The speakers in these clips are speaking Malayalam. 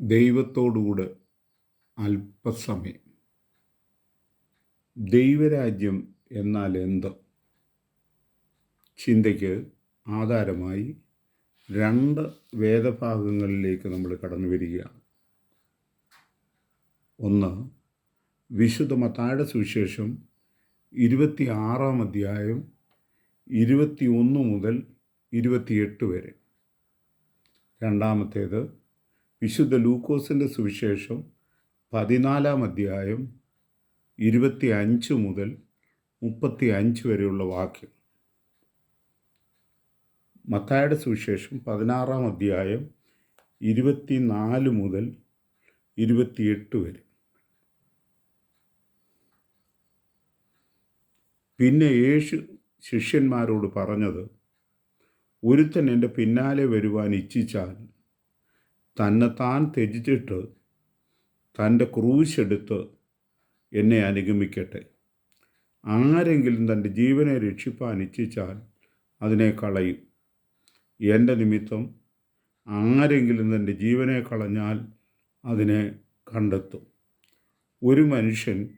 ദൈവത്തോടുകൂടെ അല്പസമയം. ദൈവരാജ്യം എന്നാൽ എന്ത്? ചിന്തയ്ക്ക് ആധാരമായി രണ്ട് വേദഭാഗങ്ങളിലേക്ക് നമ്മൾ കടന്നു വരികയാണ്. ഒന്ന് വിശുദ്ധ മത്താഴ സുവിശേഷം ഇരുപത്തി ആറാം അധ്യായം ഇരുപത്തി ഒന്ന് മുതൽ ഇരുപത്തിയെട്ട് വരെ. രണ്ടാമത്തേത് വിശുദ്ധ ലൂക്കോസിന്റെ സുവിശേഷം പതിനാലാം അധ്യായം ഇരുപത്തി അഞ്ച് മുതൽ മുപ്പത്തി അഞ്ച് വരെയുള്ള വാക്യം. മത്തായുടെ സുവിശേഷം പതിനാറാം അധ്യായം ഇരുപത്തി നാല് മുതൽ ഇരുപത്തിയെട്ട് വരെ. പിന്നെ യേശു ശിഷ്യന്മാരോട് പറഞ്ഞത് ഒരുത്തൻ എന്റെ പിന്നാലെ വരുവാൻ ഇച്ഛിച്ചാൽ തന്നെ താൻ ത്യജിച്ചിട്ട് തന്റെ ക്രൂശെടുത്ത് എന്നെ അനുഗമിക്കട്ടെ. ആരെങ്കിലും തന്റെ ജീവനെ രക്ഷിപ്പാൻ ഇച്ഛിച്ചാൽ അതിനെ കളയും. എന്റെ നിമിത്തം ആരെങ്കിലും തന്റെ ജീവനെ കളഞ്ഞാൽ അതിനെ കണ്ടെത്തും. ഒരു മനുഷ്യൻ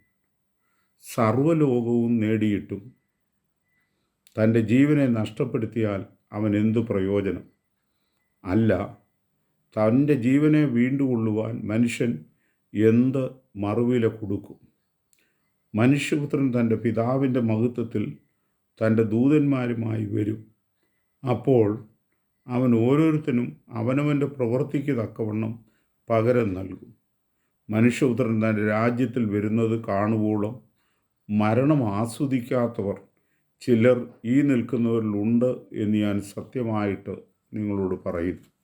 സർവലോകവും നേടിയിട്ടും തന്റെ ജീവനെ നഷ്ടപ്പെടുത്തിയാൽ അവൻ എന്തു പ്രയോജനം? അല്ല തന്റെ ജീവനെ വീണ്ടുകൊള്ളുവാൻ മനുഷ്യൻ എന്ത് മറുവില കൊടുക്കും? മനുഷ്യപുത്രൻ തന്റെ പിതാവിന്റെ മഹത്വത്തിൽ തന്റെ ദൂതന്മാരുമായി വരും. അപ്പോൾ അവൻ ഓരോരുത്തരും അവനവന്റെ പ്രവൃത്തിക്ക് തക്കവണ്ണം പകരം നൽകും. മനുഷ്യപുത്രൻ തന്റെ രാജ്യത്തിൽ വരുന്നത് കാണുവോളം മരണം ആസ്വദിക്കാത്തവർ ചിലർ ഈ നിൽക്കുന്നവരിലുണ്ട് എന്ന് ഞാൻ സത്യമായിട്ട് നിങ്ങളോട് പറയുന്നു.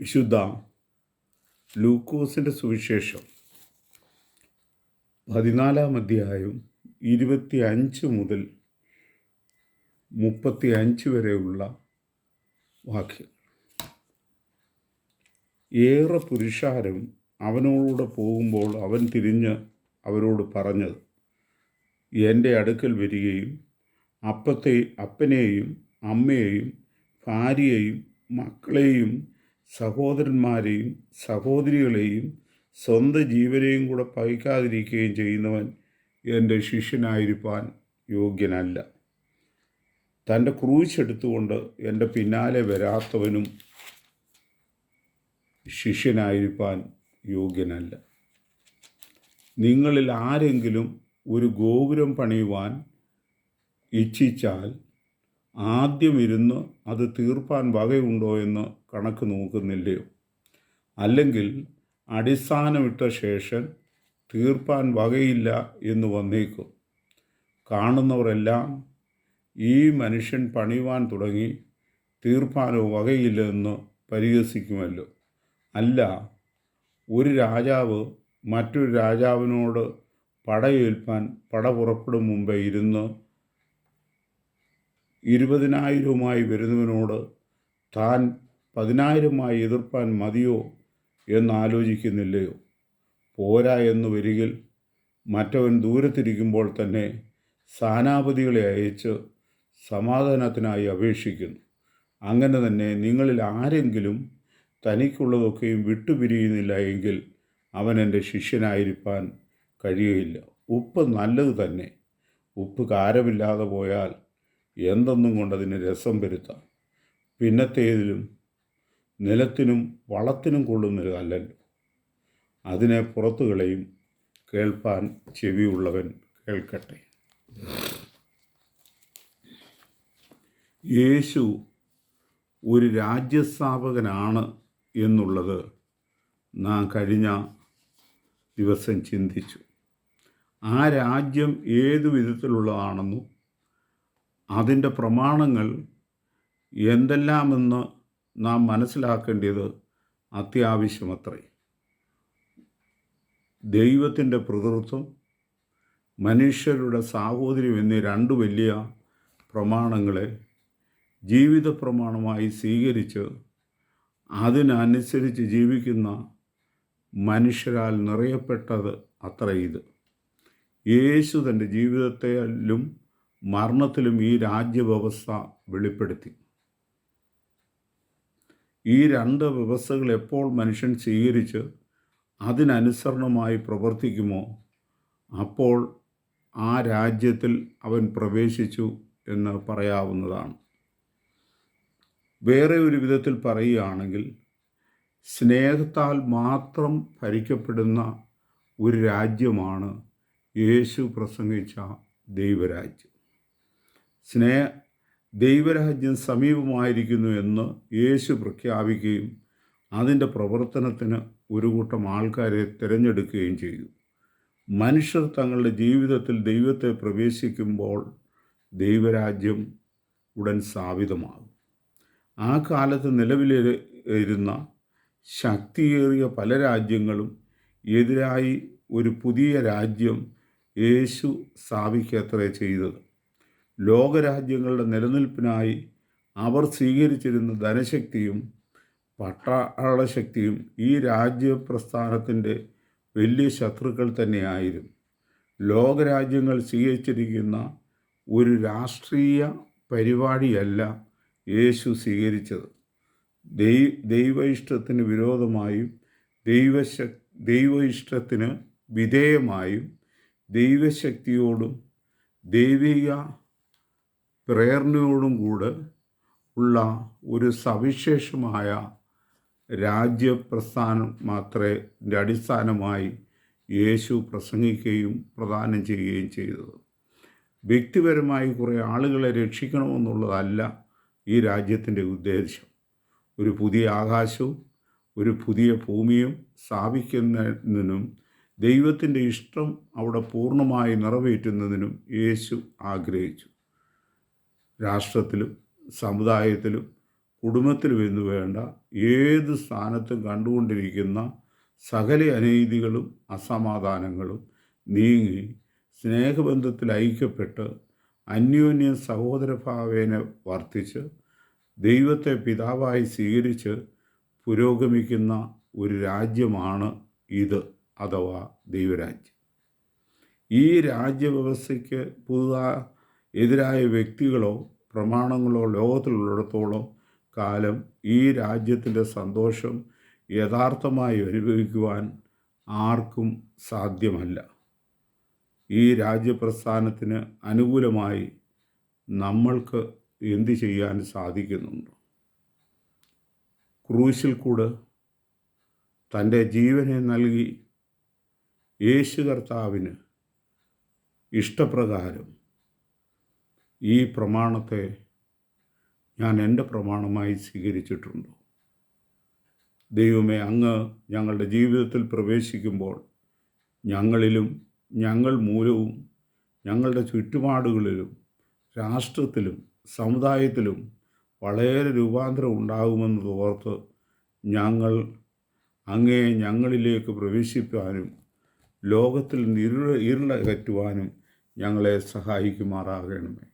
വിശുദ്ധ ലൂക്കോസിന്റെ സുവിശേഷം പതിനാലാം അധ്യായം ഇരുപത്തി അഞ്ച് മുതൽ മുപ്പത്തി അഞ്ച് വരെയുള്ള വാക്യം. ഏറെ പുരുഷാരം അവനോടുകൂടെ പോകുമ്പോൾ അവൻ തിരിഞ്ഞ് അവരോട് പറഞ്ഞത് എന്റെ അടുക്കൽ വരികയും അപ്പത്തെ അപ്പനെയും അമ്മയെയും ഭാര്യയെയും മക്കളെയും സഹോദരന്മാരെയും സഹോദരികളെയും സ്വന്തം ജീവനെയും കൂടെ പകയ്ക്കാതിരിക്കുകയും ചെയ്യുന്നവൻ എന്റെ ശിഷ്യനായിരിക്കാൻ യോഗ്യനല്ല. തന്റെ ക്രൂശ് എടുത്തുകൊണ്ട് എന്റെ പിന്നാലെ വരാത്തവനും ശിഷ്യനായിരിക്കാൻ യോഗ്യനല്ല. നിങ്ങളിൽ ആരെങ്കിലും ഒരു ഗോപുരം പണിയുവാൻ ഇച്ഛിച്ചാൽ ആദ്യം ഇരുന്ന് അത് തീർപ്പാൻ വകയുണ്ടോ എന്ന് കണക്ക് നോക്കുന്നില്ലയോ അല്ലെങ്കിൽ അടിസ്ഥാനമിട്ട ശേഷം തീർപ്പാൻ വകയില്ല എന്ന് വന്നേക്കും. കാണുന്നവരെല്ലാം ഈ മനുഷ്യൻ പണിയുവാൻ തുടങ്ങി തീർപ്പാനോ വകയില്ലെന്ന് പരിഹസിക്കുമല്ലോ. അല്ല ഒരു രാജാവ് മറ്റൊരു രാജാവിനോട് പടയേൽപ്പാൻ പട പുറപ്പെടും മുമ്പേ ഇരുന്ന് ഇരുപതിനായിരവുമായി വരുന്നവനോട് താൻ പതിനായിരമായി എതിർപ്പാൻ മതിയോ എന്നാലോചിക്കുന്നില്ലയോ പോരാ എന്ന് വരികിൽ മറ്റവൻ ദൂരത്തിരിക്കുമ്പോൾ തന്നെ സ്ഥാനാപതികളെ അയച്ച് സമാധാനത്തിനായി അപേക്ഷിക്കുന്നു. അങ്ങനെ തന്നെ നിങ്ങളിൽ ആരെങ്കിലും തനിക്കുള്ളതൊക്കെയും വിട്ടുപിരിയുന്നില്ല എങ്കിൽ അവൻ എന്റെ ശിഷ്യനായിരിക്കാൻ കഴിയുകയില്ല. ഉപ്പ് നല്ലത് തന്നെ. ഉപ്പ് കാരമില്ലാതെ പോയാൽ എന്തെന്നും കൊണ്ടതിന് രസം വരുത്താം. പിന്നത്തേതിലും നിലത്തിനും വളത്തിനും കൊള്ളുന്നതല്ലല്ലോ അതിനെ പുറത്തു കളയും കേൾപ്പാൻ ചെവിയുള്ളവൻ കേൾക്കട്ടെ. യേശു ഒരു രാജ്യസ്ഥാപകനാണ് എന്നുള്ളത് നാം കഴിഞ്ഞ ദിവസം ചിന്തിച്ചു. ആ രാജ്യം ഏതു വിധത്തിലുള്ളതാണെന്നും അതിന്റെ പ്രമാണങ്ങൾ എന്തെല്ലാമെന്ന് നാം മനസ്സിലാക്കേണ്ടത് അത്യാവശ്യമത്രേ. ദൈവത്തിന്റെ പ്രകൃതം മനുഷ്യരുടെ സാഹോദര്യം എന്നീ രണ്ട് വലിയ പ്രമാണങ്ങളെ ജീവിത പ്രമാണമായി സ്വീകരിച്ച് അതിനനുസരിച്ച് ജീവിക്കുന്ന മനുഷ്യരാൽ നിറയപ്പെട്ടത് അത്ര ഇത്. യേശു തന്റെ ജീവിതത്തിലും മരണത്തിലും ഈ രാജ്യവ്യവസ്ഥ വെളിപ്പെടുത്തി. ഈ രണ്ട് വ്യവസ്ഥകൾ എപ്പോൾ മനുഷ്യൻ സ്വീകരിച്ച് അതിനനുസരണമായി പ്രവർത്തിക്കുമോ അപ്പോൾ ആ രാജ്യത്തിൽ അവൻ പ്രവേശിച്ചു എന്ന് പറയാവുന്നതാണ്. വേറെ ഒരു വിധത്തിൽ പറയുകയാണെങ്കിൽ സ്നേഹത്താൽ മാത്രം ഭരിക്കപ്പെടുന്ന ഒരു രാജ്യമാണ് യേശു പ്രസംഗിച്ച ദൈവരാജ്യം. സ്നേഹ ദൈവരാജ്യം സമീപമായിരിക്കുന്നു എന്ന് യേശു പ്രഖ്യാപിക്കുകയും അതിന്റെ പ്രവർത്തനത്തിന് ഒരു കൂട്ടം ആൾക്കാരെ തിരഞ്ഞെടുക്കുകയും ചെയ്തു. മനുഷ്യർ തങ്ങളുടെ ജീവിതത്തിൽ ദൈവത്തെ പ്രവേശിക്കുമ്പോൾ ദൈവരാജ്യം ഉടൻ സ്ഥാപിതമാകും. ആ കാലത്ത് നിലവിലിരുന്ന ശക്തിയേറിയ പല രാജ്യങ്ങളും എതിരായി ഒരു പുതിയ രാജ്യം യേശു സ്ഥാപിക്കത്രേ ചെയ്തത്. ലോകരാജ്യങ്ങളുടെ നിലനിൽപ്പിനായി അവർ സ്വീകരിച്ചിരുന്ന ധനശക്തിയും പട്ടാള ശക്തിയും ഈ രാജ്യപ്രസ്ഥാനത്തിന്റെ വലിയ ശത്രുക്കൾ തന്നെയായിരുന്നു. ലോകരാജ്യങ്ങൾ സ്വീകരിച്ചിരിക്കുന്ന ഒരു രാഷ്ട്രീയ പരിപാടിയല്ല യേശു സ്വീകരിച്ചത്. ദൈ ദൈവ ഇഷ്ടത്തിന് വിരോധമായും ദൈവശ ദൈവ ഇഷ്ടത്തിന് വിധേയമായും ദൈവശക്തിയോടും ദൈവിക പ്രേരണയോടും കൂടെ ഉള്ള ഒരു സവിശേഷമായ രാജ്യപ്രസ്ഥാനം മാത്രമേ അടിസ്ഥാനമായി യേശു പ്രസംഗിക്കുകയും പ്രദാനം ചെയ്യുകയും ചെയ്തത്. വ്യക്തിപരമായി കുറേ ആളുകളെ രക്ഷിക്കണമെന്നുള്ളതല്ല ഈ രാജ്യത്തിന്റെ ഉദ്ദേശം ഒരു പുതിയ ആകാശവും ഒരു പുതിയ ഭൂമിയും സ്ഥാപിക്കുന്നതിനും ദൈവത്തിന്റെ ഇഷ്ടം അവിടെ പൂർണമായി നിറവേറ്റുന്നതിനും യേശു ആഗ്രഹിച്ചു. രാഷ്ട്രത്തിലും സമുദായത്തിലും കുടുംബത്തിലും എന്ന് വേണ്ട ഏത് സ്ഥാനത്തും കണ്ടുകൊണ്ടിരിക്കുന്ന സകല അനീതികളും അസമാധാനങ്ങളും നീങ്ങി സ്നേഹബന്ധത്തിൽ ഐക്യപ്പെട്ട് അന്യോന്യം സഹോദരഭാവേന വർദ്ധിച്ച് ദൈവത്തെ പിതാവായി സ്വീകരിച്ച് പുരോഗമിക്കുന്ന ഒരു രാജ്യമാണ് ഇത് അഥവാ ദൈവരാജ്യം. ഈ രാജ്യവ്യവസ്ഥയ്ക്ക് പുതുതാ എതിരായ വ്യക്തികളോ പ്രമാണങ്ങളോ ലോകത്തിലുള്ളിടത്തോളം കാലം ഈ രാജ്യത്തിന്റെ സന്തോഷം യഥാർത്ഥമായി അനുഭവിക്കുവാൻ ആർക്കും സാധ്യമല്ല. ഈ രാജ്യപ്രസ്ഥാനത്തിന് അനുകൂലമായി നമ്മൾക്ക് എന്തു ചെയ്യാൻ സാധിക്കുന്നുണ്ട്? ക്രൂശിൽ കൂടെ തന്റെ ജീവനെ നൽകി യേശു കർത്താവിന് ഇഷ്ടപ്രകാരം ഈ പ്രമാണത്തെ ഞാൻ എന്റെ പ്രമാണമായി സ്വീകരിച്ചിട്ടുണ്ട്? ദൈവമേ അങ്ങ് ഞങ്ങളുടെ ജീവിതത്തിൽ പ്രവേശിക്കുമ്പോൾ ഞങ്ങളിലും ഞങ്ങൾ മൂലവും ഞങ്ങളുടെ ചുറ്റുപാടുകളിലും രാഷ്ട്രത്തിലും സമുദായത്തിലും വളരെ രൂപാന്തരം ഉണ്ടാകുമെന്ന് ഓർത്ത് ഞങ്ങൾ അങ്ങേ ഞങ്ങളിലേക്ക് പ്രവേശിപ്പാനും ലോകത്തിൽ ഇരുള കറ്റുവാനും ഞങ്ങളെ സഹായിക്കുമാറാകണമേ.